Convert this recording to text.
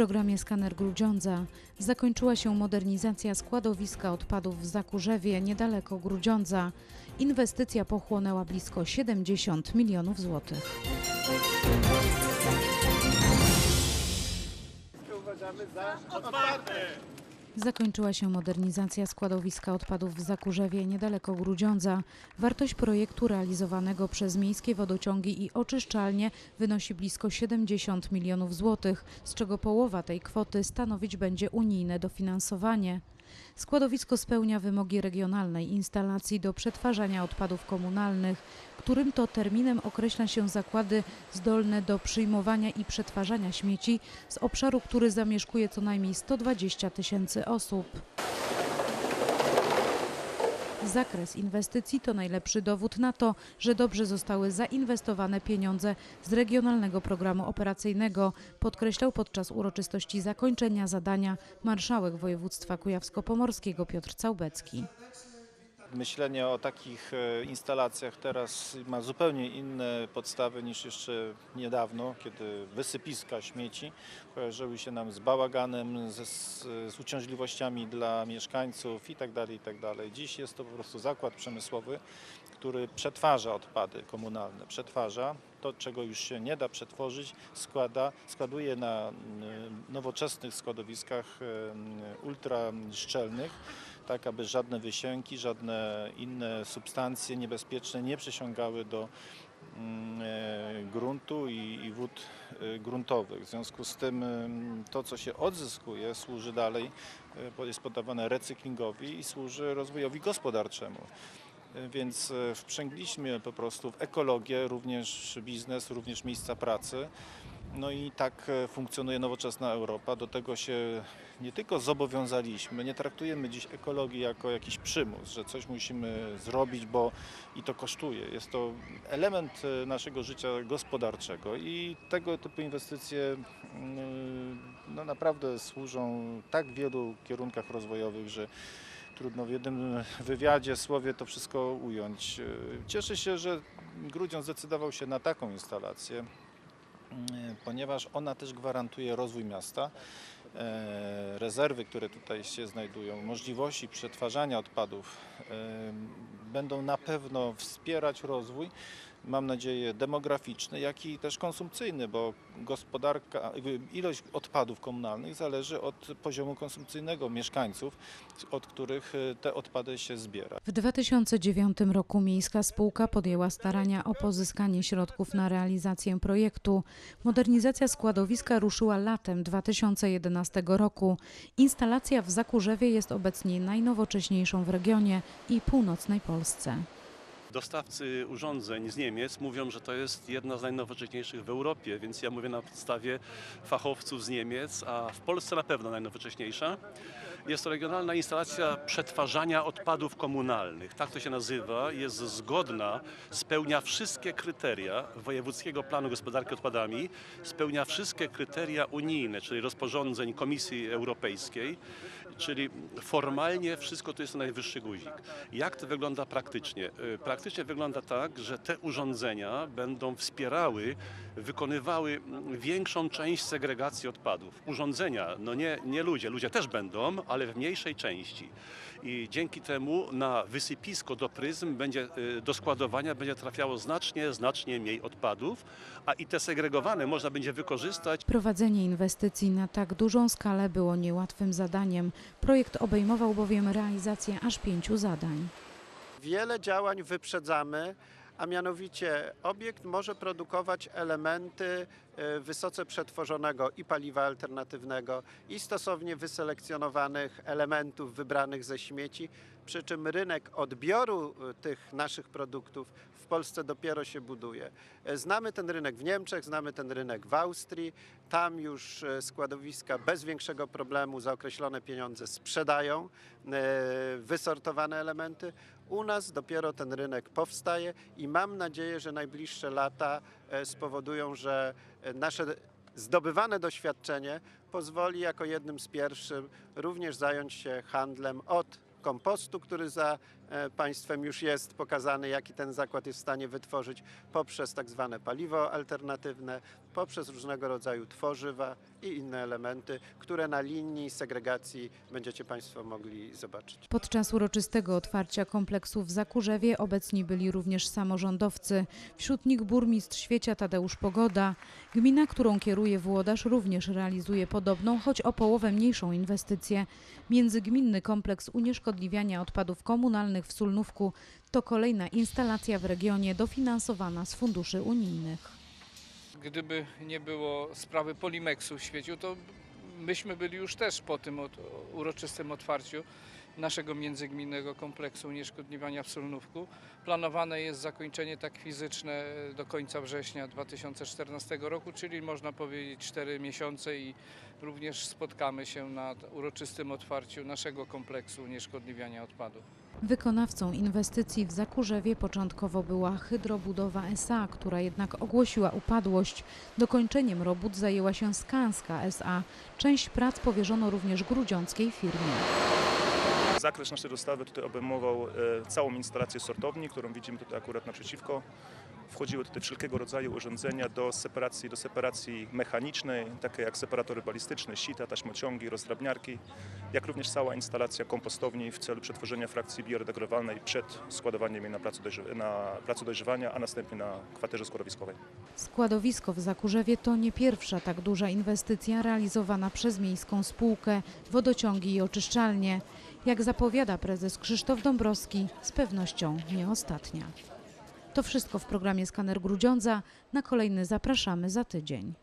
Programie Skaner Grudziądza zakończyła się modernizacja składowiska odpadów w Zakurzewie niedaleko Grudziądza. Inwestycja pochłonęła blisko 70 milionów złotych. uważamy za otwarte. Zakończyła się modernizacja składowiska odpadów w Zakurzewie niedaleko Grudziądza. Wartość projektu realizowanego przez miejskie wodociągi i oczyszczalnie wynosi blisko 70 milionów złotych, z czego połowa tej kwoty stanowić będzie unijne dofinansowanie. Składowisko spełnia wymogi regionalnej instalacji do przetwarzania odpadów komunalnych, którym to terminem określa się zakłady zdolne do przyjmowania i przetwarzania śmieci z obszaru, który zamieszkuje co najmniej 120 tysięcy osób. Zakres inwestycji to najlepszy dowód na to, że dobrze zostały zainwestowane pieniądze z Regionalnego Programu Operacyjnego, podkreślał podczas uroczystości zakończenia zadania marszałek województwa kujawsko-pomorskiego Piotr Całbecki. Myślenie o takich e, instalacjach teraz ma zupełnie inne podstawy niż jeszcze niedawno, kiedy wysypiska śmieci kojarzyły się nam z bałaganem, z, z uciążliwościami dla mieszkańców itd., itd. Dziś jest to po prostu zakład przemysłowy, który przetwarza odpady komunalne, przetwarza to, czego już się nie da przetworzyć, składa, składuje na mm, nowoczesnych składowiskach em, ultraszczelnych, tak aby żadne wysięki, żadne inne substancje niebezpieczne nie przesiągały do mm, e, gruntu i, wód e, gruntowych. W związku z tym em, to, co się odzyskuje, służy dalej, e, jest poddawane recyklingowi i służy rozwojowi gospodarczemu. Więc wprzęgliśmy po prostu w ekologię również biznes, również miejsca pracy. No i tak e, funkcjonuje nowoczesna Europa. Do tego się nie tylko zobowiązaliśmy, nie traktujemy dziś ekologii jako jakiś przymus, że coś musimy zrobić, bo i to kosztuje. Jest to element e, naszego życia gospodarczego i tego typu inwestycje mm, no, naprawdę służą tak wielu kierunkach rozwojowych, że trudno w jednym wywiadzie, słowie to wszystko ująć. E, Cieszę się, że Grudziądz zdecydował się na taką instalację, ponieważ ona też gwarantuje rozwój miasta. E, Rezerwy, które tutaj się znajdują, możliwości przetwarzania odpadów e, będą na pewno wspierać rozwój, mam nadzieję demograficzny, jak i też konsumpcyjny, bo gospodarka, ilość odpadów komunalnych zależy od poziomu konsumpcyjnego mieszkańców, od których e, te odpady się zbiera. W 2009 roku miejska spółka podjęła starania o pozyskanie środków na realizację projektu. Modernizacja składowiska ruszyła latem 2011 roku. Instalacja w Zakurzewie jest obecnie najnowocześniejszą w regionie i północnej Polsce. Dostawcy urządzeń z Niemiec mówią, że to jest jedna z najnowocześniejszych w Europie, więc ja mówię na podstawie fachowców z Niemiec, a w Polsce na pewno najnowocześniejsza. Jest to regionalna instalacja przetwarzania odpadów komunalnych. Tak to się nazywa. Jest zgodna, spełnia wszystkie kryteria Wojewódzkiego Planu Gospodarki Odpadami, spełnia wszystkie kryteria unijne, czyli rozporządzeń Komisji Europejskiej, czyli formalnie wszystko to jest na najwyższy guzik. Jak to wygląda praktycznie? Y, Praktycznie wygląda tak, że te urządzenia będą wspierały, wykonywały większą część segregacji odpadów. Urządzenia, no nie, nie ludzie, ludzie też będą, ale w mniejszej części. I dzięki temu na wysypisko do pryzm będzie, y, do składowania będzie trafiało znacznie, znacznie mniej odpadów, a i te segregowane można będzie wykorzystać Prowadzenie inwestycji na tak dużą skalę było niełatwym zadaniem. Projekt obejmował bowiem realizację aż pięciu zadań. Wiele działań wyprzedzamy, a mianowicie obiekt może produkować elementy wysoce przetworzonego i paliwa alternatywnego i stosownie wyselekcjonowanych elementów wybranych ze śmieci, przy czym rynek odbioru e, tych naszych produktów w Polsce dopiero się buduje. E, Znamy ten rynek w Niemczech, znamy ten rynek w Austrii. Tam już e, składowiska bez większego problemu za określone pieniądze sprzedają e, wysortowane elementy. U nas dopiero ten rynek powstaje i mam nadzieję, że najbliższe lata e, spowodują, że e, nasze zdobywane doświadczenie pozwoli jako jednym z pierwszych również zająć się handlem od kompostu, który za e, państwem już jest pokazany, jaki ten zakład jest w stanie wytworzyć poprzez tak zwane paliwo alternatywne, poprzez różnego rodzaju tworzywa i inne elementy, które na linii segregacji będziecie Państwo mogli zobaczyć. Podczas uroczystego otwarcia kompleksu w Zakurzewie obecni byli również samorządowcy. Wśród nich burmistrz Świecia Tadeusz Pogoda. Gmina, którą kieruje Włodarz, również realizuje podobną, choć o połowę mniejszą inwestycję. Międzygminny kompleks unieszkodliwiania odpadów komunalnych w Sulnówku to kolejna instalacja w regionie dofinansowana z funduszy unijnych. Gdyby nie było sprawy Polimexu w świecie, to myśmy byli już też po tym uroczystym otwarciu naszego międzygminnego kompleksu unieszkodliwiania w Solnówku. Planowane jest zakończenie tak fizyczne do końca września 2014 roku, czyli można powiedzieć 4 miesiące i również spotkamy się na uroczystym otwarciu naszego kompleksu unieszkodliwiania odpadów. Wykonawcą inwestycji w Zakurzewie początkowo była Hydrobudowa SA, która jednak ogłosiła upadłość. Dokończeniem robót zajęła się Skanska SA. Część prac powierzono również grudziąckiej firmie. Zakres naszej dostawy tutaj obejmował e, całą instalację sortowni, którą widzimy tutaj akurat naprzeciwko. Wchodziły tutaj wszelkiego rodzaju urządzenia do separacji, do separacji mechanicznej, takie jak separatory balistyczne, sita, taśmociągi, rozdrabniarki, jak również cała instalacja kompostowni w celu przetworzenia frakcji biodegradowalnej przed składowaniem jej na placu, na placu dojrzewania, a następnie na kwaterze składowiskowej. Składowisko w Zakurzewie to nie pierwsza tak duża inwestycja realizowana przez miejską spółkę, wodociągi i oczyszczalnie. Jak zapowiada prezes Krzysztof Dąbrowski, z pewnością nie ostatnia. To wszystko w programie Skaner Grudziądza. Na kolejny zapraszamy za tydzień.